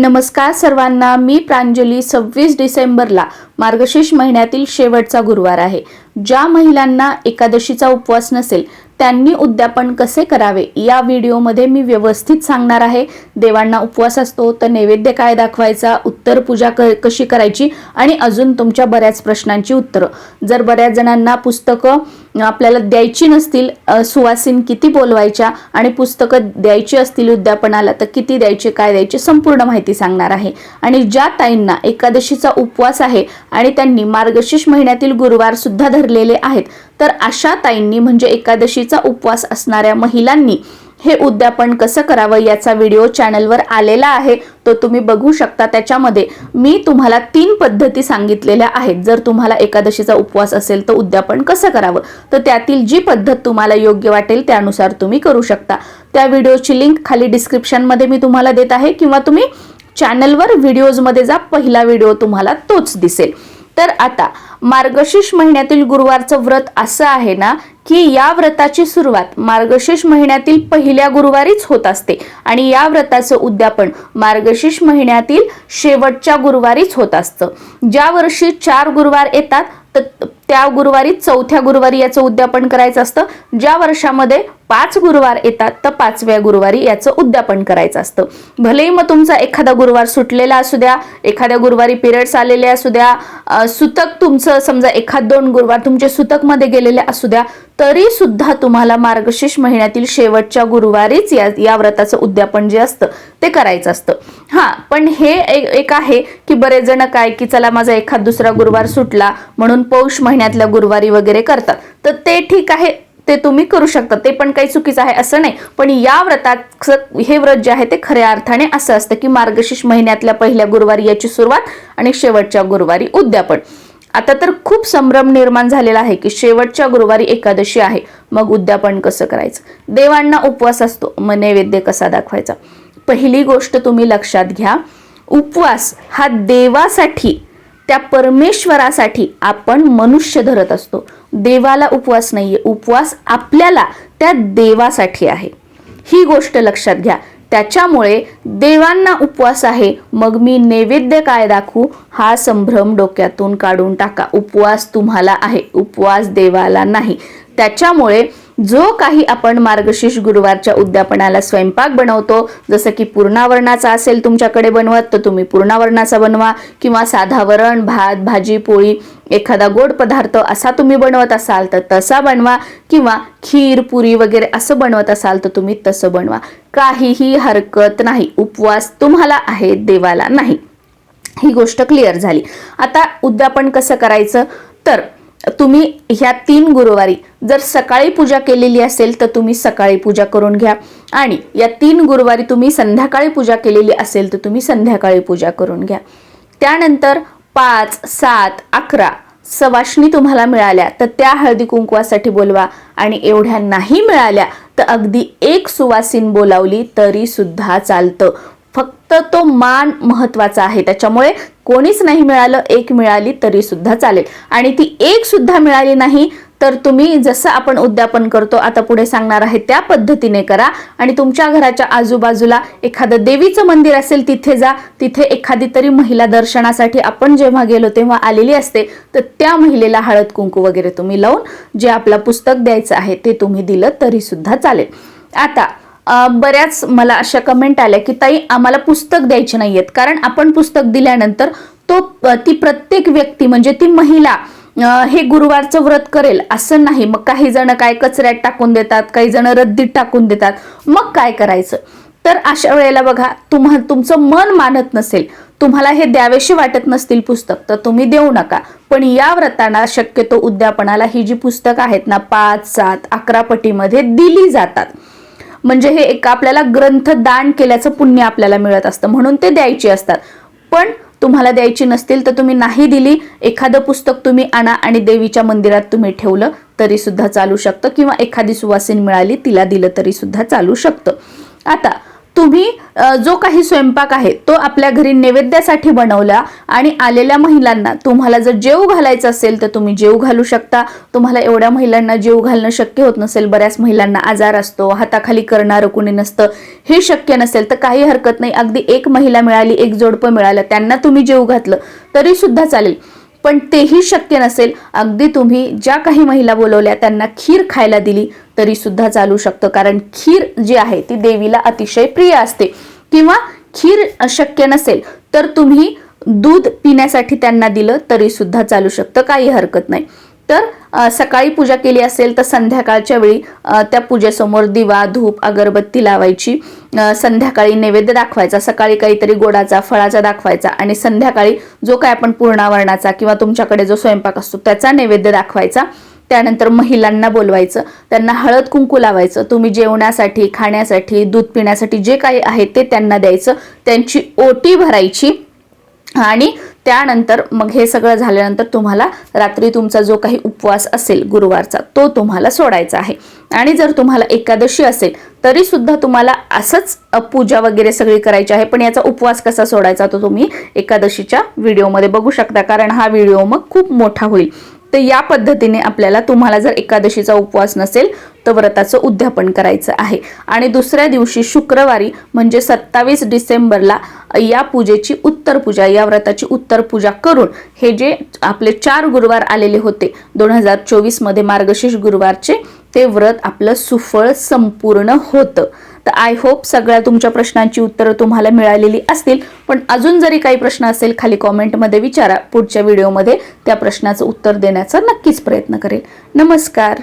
नमस्कार सर्वांना मी प्रांजली सव्वीस डिसेंबरला मार्गशीर्ष महिन्यातील शेवटचा गुरुवार आहे. ज्या महिलांना एकादशीचा उपवास नसेल त्यांनी उद्यापन कसे करावे या व्हिडिओमध्ये मी व्यवस्थित सांगणार आहे. देवांना उपवास असतो तर नैवेद्य काय दाखवायचा उत्तर पूजा क कशी करायची आणि अजून तुमच्या बऱ्याच प्रश्नांची उत्तरं. जर बऱ्याच जणांना पुस्तकं आपल्याला द्यायची नसतील सुवासीन किती बोलवायच्या आणि पुस्तकं द्यायची असतील उद्यापनाला तर किती द्यायचे काय द्यायचे संपूर्ण माहिती सांगणार आहे. आणि ज्या ताईंना एकादशीचा उपवास आहे आणि त्यांनी मार्गशीर्ष महिन्यातील गुरुवार सुद्धा धरलेले आहेत तर अशा ताईंनी म्हणजे एकादशीचा उपवास असणाऱ्या महिलांनी हे उद्यापन कसं करावं याचा व्हिडिओ चॅनलवर आलेला आहे. तो तुम्ही बघू शकता. त्याच्यामध्ये मी तुम्हाला तीन पद्धती सांगितलेल्या आहेत. जर तुम्हाला एकादशीचा उपवास असेल तर उद्यापन कसं करावं? तर त्यातील जी पद्धत तुम्हाला योग्य वाटेल त्यानुसार तुम्ही करू शकता. त्या व्हिडिओची लिंक खाली डिस्क्रिप्शनमध्ये मी तुम्हाला देत आहे किंवा तुम्ही चॅनलवर व्हिडिओजमध्ये जा पहिला व्हिडिओ तुम्हाला तोच दिसेल. तर आता मार्गशीर्ष महिन्यातील गुरुवारचं व्रत असं आहे ना की या व्रताची सुरुवात मार्गशीर्ष महिन्यातील पहिल्या गुरुवारीच होत असते. आणि या व्रताचं उद्यापन मार्गशीर्ष महिन्यातील शेवटच्या गुरुवारीच होत असतं. ज्या वर्षी चार गुरुवार येतात तर त्या गुरुवारी चौथ्या गुरुवारी याचं उद्यापन करायचं असतं. ज्या वर्षामध्ये पाच गुरुवार येतात तर पाचव्या गुरुवारी याचं उद्यापन करायचं असतं. भलेही मग तुमचा एखादा गुरुवार सुटलेला असू द्या एखाद्या गुरुवारी पिरियड्स आलेले असू द्या सुतक तुमचं समजा एखाद दोन गुरुवार तुमचे सुतकमध्ये गेलेले असू द्या तरी सुद्धा तुम्हाला मार्गशीर्ष महिन्यातील शेवटच्या गुरुवारीच या या व्रताचं उद्यापन जे असतं ते करायचं असतं. हां पण हे एक आहे की बरेच जण काय की चला माझा एखाद दुसरा गुरुवार सुटला म्हणून पौष महिन्यातल्या गुरुवारी वगैरे करतात. तर ते ठीक आहे ते तुम्ही करू शकता. ते पण काही चुकीचं आहे असं नाही. पण या व्रतात हे व्रत जे आहे ते खऱ्या अर्थाने असं असतं की मार्गशीर्ष महिन्यातल्या पहिल्या गुरुवारी याची सुरुवात आणि शेवटच्या गुरुवारी उद्यापन. आता तर खूप संभ्रम निर्माण झालेला आहे की शेवटच्या गुरुवारी एकादशी आहे. मग उद्यापन कसं करायचं? देवांना उपवास असतो. मग नैवेद्य कसा दाखवायचा? पहिली गोष्ट तुम्ही लक्षात घ्या. उपवास हा देवासाठी त्या परमेश्वरासाठी आपण मनुष्य धरत असतो. देवाला उपवास नाहीये. उपवास आपल्याला त्या देवासाठी आहे. ही गोष्ट लक्षात घ्या. त्याच्यामुळे देवांना उपवास आहे. मग मी नैवेद्य काय दाखवू? हा संभ्रम डोक्यातून काढून टाका. उपवास तुम्हाला आहे. उपवास देवाला नाही. त्याच्यामुळे जो काही आपण मार्गशीर्ष गुरुवारच्या उद्यापनाला स्वयंपाक बनवतो जसं की पूर्णावरणाचा असेल तुमच्याकडे बनवत तर तुम्ही पूर्णावरणाचा बनवा. किंवा साधा वरण भात भाजी पोळी एखादा गोड पदार्थ असा तुम्ही बनवत असाल तर तसा बनवा. किंवा खीर पुरी वगैरे असं बनवत असाल तर तुम्ही तसं बनवा. काहीही हरकत नाही. उपवास तुम्हाला आहे देवाला नाही. ही गोष्ट क्लिअर झाली. आता उद्यापन कसं करायचं? तर तुम्ही ह्या तीन गुरुवारी जर सकाळी पूजा केलेली असेल तर तुम्ही सकाळी पूजा करून घ्या. आणि या तीन गुरुवारी तुम्ही संध्याकाळी पूजा केलेली असेल तर तुम्ही संध्याकाळी पूजा करून घ्या. त्यानंतर पाच सात अकरा सवाष्णी तुम्हाला मिळाल्या तर त्या हळदी कुंकवासाठी बोलवा. आणि एवढ्या नाही मिळाल्या तर अगदी एक सुवासीन बोलावली तरी सुद्धा चालतं. फक्त तो मान महत्त्वाचा आहे. त्याच्यामुळे कोणीच नाही मिळालं एक मिळाली तरी सुद्धा चालेल. आणि ती एक सुद्धा मिळाली नाही तर तुम्ही जसं आपण उद्यापन करतो आता पुढे सांगणार आहे त्या पद्धतीने करा. आणि तुमच्या घराच्या आजूबाजूला एखादं देवीचं मंदिर असेल तिथे जा. तिथे एखादी तरी महिला दर्शनासाठी आपण जेव्हा गेलो तेव्हा आलेली असते. तर त्या महिलेला हळद कुंकू वगैरे तुम्ही लावून जे आपलं पुस्तक द्यायचं आहे ते तुम्ही दिलं तरी सुद्धा चालेल. आता बऱ्याच मला अशा कमेंट आल्या की ताई आम्हाला पुस्तक द्यायचे नाहीयेत. कारण आपण पुस्तक दिल्यानंतर तो ती प्रत्येक व्यक्ती म्हणजे ती महिला हे गुरुवारचं व्रत करेल असं नाही. मग काही जण काय कचऱ्यात टाकून देतात काही जण रद्दीत टाकून देतात. मग काय करायचं? तर अशा वेळेला बघा तुम्हा तुमचं मन मानत नसेल. तुम्हाला हे द्यावेशी वाटत नसतील पुस्तक तर तुम्ही देऊ नका. पण या व्रताना शक्यतो उद्यापनाला ही जी पुस्तकं आहेत ना पाच सात अकरा पटीमध्ये दिली जातात. म्हणजे हे एक आपल्याला ग्रंथ दान केल्याचं पुण्य आपल्याला मिळत असतं. म्हणून ते द्यायची असतात. पण तुम्हाला द्यायची नसतील तर तुम्ही नाही दिली. एखादं पुस्तक तुम्ही आणा आणि देवीच्या मंदिरात तुम्ही ठेवलं तरी सुद्धा चालू शकतं. किंवा एखादी सुवासीन मिळाली तिला दिलं तरी सुद्धा चालू शकतं. आता तुम्ही जो काही स्वयंपाक आहे तो आपल्या घरी नैवेद्यासाठी बनवला आणि आलेल्या महिलांना तुम्हाला जर जेव घालायचं असेल तर तुम्ही जेव घालू शकता. तुम्हाला एवढ्या महिलांना जेव घालणं शक्य होत नसेल. बऱ्याच महिलांना आजार असतो हाताखाली करणारं कुणी नसतं. हे शक्य नसेल तर काही हरकत नाही. अगदी एक महिला मिळाली एक जोडपं मिळालं त्यांना तुम्ही जेव घातलं तरी सुद्धा चालेल. पण तेही शक्य नसेल अगदी तुम्ही ज्या काही महिला बोलवल्या त्यांना खीर खायला दिली तरी सुद्धा चालू शकतं. कारण खीर जी आहे ती देवीला अतिशय प्रिय असते. किंवा खीर शक्य नसेल तर तुम्ही दूध पिण्यासाठी त्यांना दिलं तरी सुद्धा चालू शकतं. काही हरकत नाही. तर सकाळी पूजा केली असेल तर संध्याकाळच्या वेळी त्या पूजेसमोर दिवा धूप अगरबत्ती लावायची. संध्याकाळी नैवेद्य दाखवायचा सकाळी काहीतरी गोडाचा फळाचा दाखवायचा आणि संध्याकाळी जो काय आपण पूर्णावरणाचा किंवा तुमच्याकडे जो स्वयंपाक असतो त्याचा नैवेद्य दाखवायचा. त्यानंतर महिलांना बोलवायचं त्यांना हळद कुंकू लावायचं तुम्ही जेवणासाठी खाण्यासाठी दूध पिण्यासाठी जे काही आहे ते त्यांना द्यायचं. त्यांची ओटी भरायची. आणि त्यानंतर मग हे सगळं झाल्यानंतर तुम्हाला रात्री तुमचा जो काही उपवास असेल गुरुवारचा तो तुम्हाला सोडायचा आहे. आणि जर तुम्हाला एकादशी असेल तरी सुद्धा तुम्हाला असंच पूजा वगैरे सगळी करायची आहे. पण याचा उपवास कसा सोडायचा तो तुम्ही एकादशीच्या व्हिडिओमध्ये बघू शकता. कारण हा व्हिडिओ मग खूप मोठा होईल. तर या पद्धतीने आपल्याला तुम्हाला जर एकादशीचा उपवास नसेल तर व्रताचं उद्यापन करायचं आहे. आणि दुसऱ्या दिवशी शुक्रवारी म्हणजे सत्तावीस डिसेंबरला या पूजेची उत्तर पूजा या व्रताची उत्तर पूजा करून हे जे आपले चार गुरुवार आलेले होते दोन हजार चोवीसमध्ये मार्गशीर्ष गुरुवारचे ते व्रत आपलं सुफळ संपूर्ण होतं. तर आय होप सगळ्या तुमच्या प्रश्नांची उत्तरं तुम्हाला मिळालेली असतील. पण अजून जरी काही प्रश्न असेल खाली कॉमेंटमध्ये विचारा. पुढच्या व्हिडिओमध्ये त्या प्रश्नाचं उत्तर देण्याचा नक्कीच प्रयत्न करेल. नमस्कार.